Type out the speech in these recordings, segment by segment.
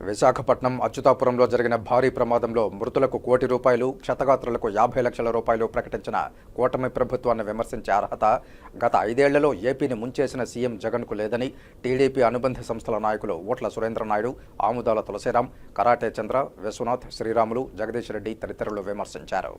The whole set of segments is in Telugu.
విశాఖపట్నం అచ్యుతాపురంలో జరిగిన భారీ ప్రమాదంలో మృతులకు కోటి రూపాయలు క్షతగాత్రులకు యాభై లక్షల రూపాయలు ప్రకటించిన కూటమి ప్రభుత్వాన్ని విమర్శించే అర్హత గత ఐదేళ్ళలో ఏపీని ముంచేసిన సీఎం జగన్కు లేదని టీడీపీ అనుబంధ సంస్థల నాయకులు ఓట్ల సురేంద్రనాయుడు ఆముదాల తులసిరాం కరాటే చంద్ర విశ్వనాథ్ శ్రీరాములు జగదీష్ రెడ్డి తదితరులు విమర్శించారు.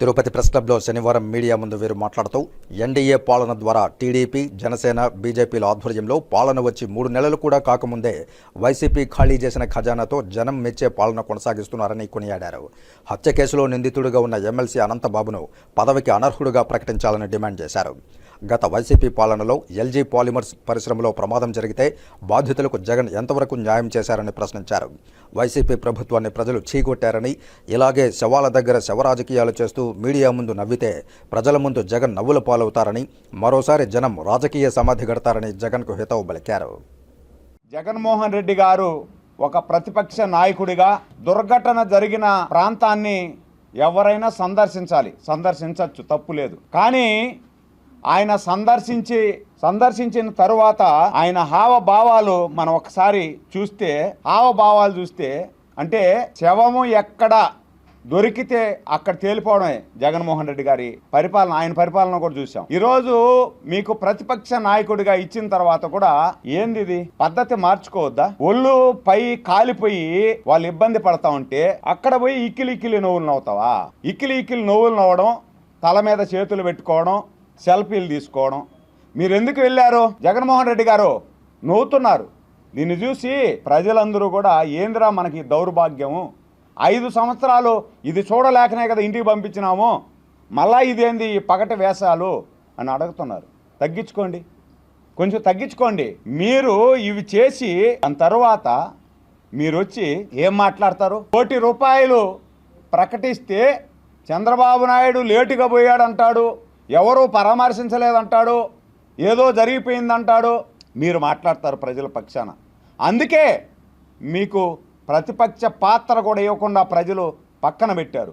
తిరుపతి ప్రెస్ క్లబ్లో శనివారం మీడియా ముందు వీరు మాట్లాడుతూ ఎన్డీఏ పాలన ద్వారా టీడీపీ జనసేన బీజేపీల ఆధ్వర్యంలో పాలన వచ్చి మూడు నెలలు కూడా కాకముందే వైసీపీ ఖాళీ చేసిన ఖజానాతో జనం మెచ్చే పాలన కొనసాగిస్తున్నారని కొనియాడారు. హత్య కేసులో నిందితుడిగా ఉన్న ఎమ్మెల్సీ అనంతబాబును పదవికి అనర్హుడుగా ప్రకటించాలని డిమాండ్ చేశారు. గత వైసీపీ పాలనలో ఎల్జీ పాలిమర్స్ పరిశ్రమలో ప్రమాదం జరిగితే బాధితులకు జగన్ ఎంతవరకు న్యాయం చేశారని ప్రశ్నించారు. వైసీపీ ప్రభుత్వాన్ని ప్రజలు చీకొట్టారని ఇలాగే శవాల దగ్గర శవరాజకీయాలు చేస్తూ మీడియా ముందు నవ్వితే ప్రజల ముందు జగన్ నవ్వుల పాలవుతారని మరోసారి జనం రాజకీయ సమాధి గడతారని జగన్కు హితవు పలికారు. జగన్మోహన్ రెడ్డి గారు ఒక ప్రతిపక్ష నాయకుడిగా దుర్ఘటన జరిగిన ప్రాంతాన్ని ఎవరైనా సందర్శించాలి. సందర్శించవచ్చు తప్పు లేదు. కానీ ఆయన సందర్శించి సందర్శించిన తరువాత ఆయన హావభావాలు మనం ఒకసారి చూస్తే హావభావాలు చూస్తే అంటే శవము ఎక్కడ దొరికితే అక్కడ తేలిపోవడమే జగన్మోహన్ రెడ్డి గారి పరిపాలన ఆయన పరిపాలన కూడా చూసాం ఈరోజు మీకు ప్రతిపక్ష నాయకుడిగా ఇచ్చిన తర్వాత కూడా ఏంది ఇది? పద్ధతి మార్చుకోవద్దా? ఒళ్ళు పై కాలిపోయి వాళ్ళు ఇబ్బంది పడతా ఉంటే అక్కడ పోయి ఇక్కిలి ఇక్కిలి నవ్వులు నవ్వుతావా? ఇక్కిలి ఇక్కిలి నవ్వులు నవ్వడం తల మీద చేతులు పెట్టుకోవడం సెల్ఫీలు తీసుకోవడం. మీరు ఎందుకు వెళ్ళారు? జగన్మోహన్ రెడ్డి గారు నవ్వుతున్నారు. దీన్ని చూసి ప్రజలందరూ కూడా ఏందిరా మనకి దౌర్భాగ్యము? ఐదు సంవత్సరాలు ఇది చూడలేకనే కదా ఇంటికి పంపించినాము. మళ్ళా ఇదేంది పగట పగటి వేషాలు? అని అడుగుతున్నారు. తగ్గించుకోండి. కొంచెం తగ్గించుకోండి. మీరు ఇవి చేసి దాని తర్వాత మీరు వచ్చి ఏం మాట్లాడతారు? కోటి రూపాయలు ప్రకటిస్తే చంద్రబాబు నాయుడు లేటుగా పోయాడంటాడు. ఎవరు పరామర్శించలేదంటాడు ఏదో జరిగిపోయిందంటాడు మీరు మాట్లాడతారు ప్రజల పక్షాన. అందుకే మీకు ప్రతిపక్ష పాత్ర కూడా ఇవ్వకుండా ప్రజలు పక్కన పెట్టారు.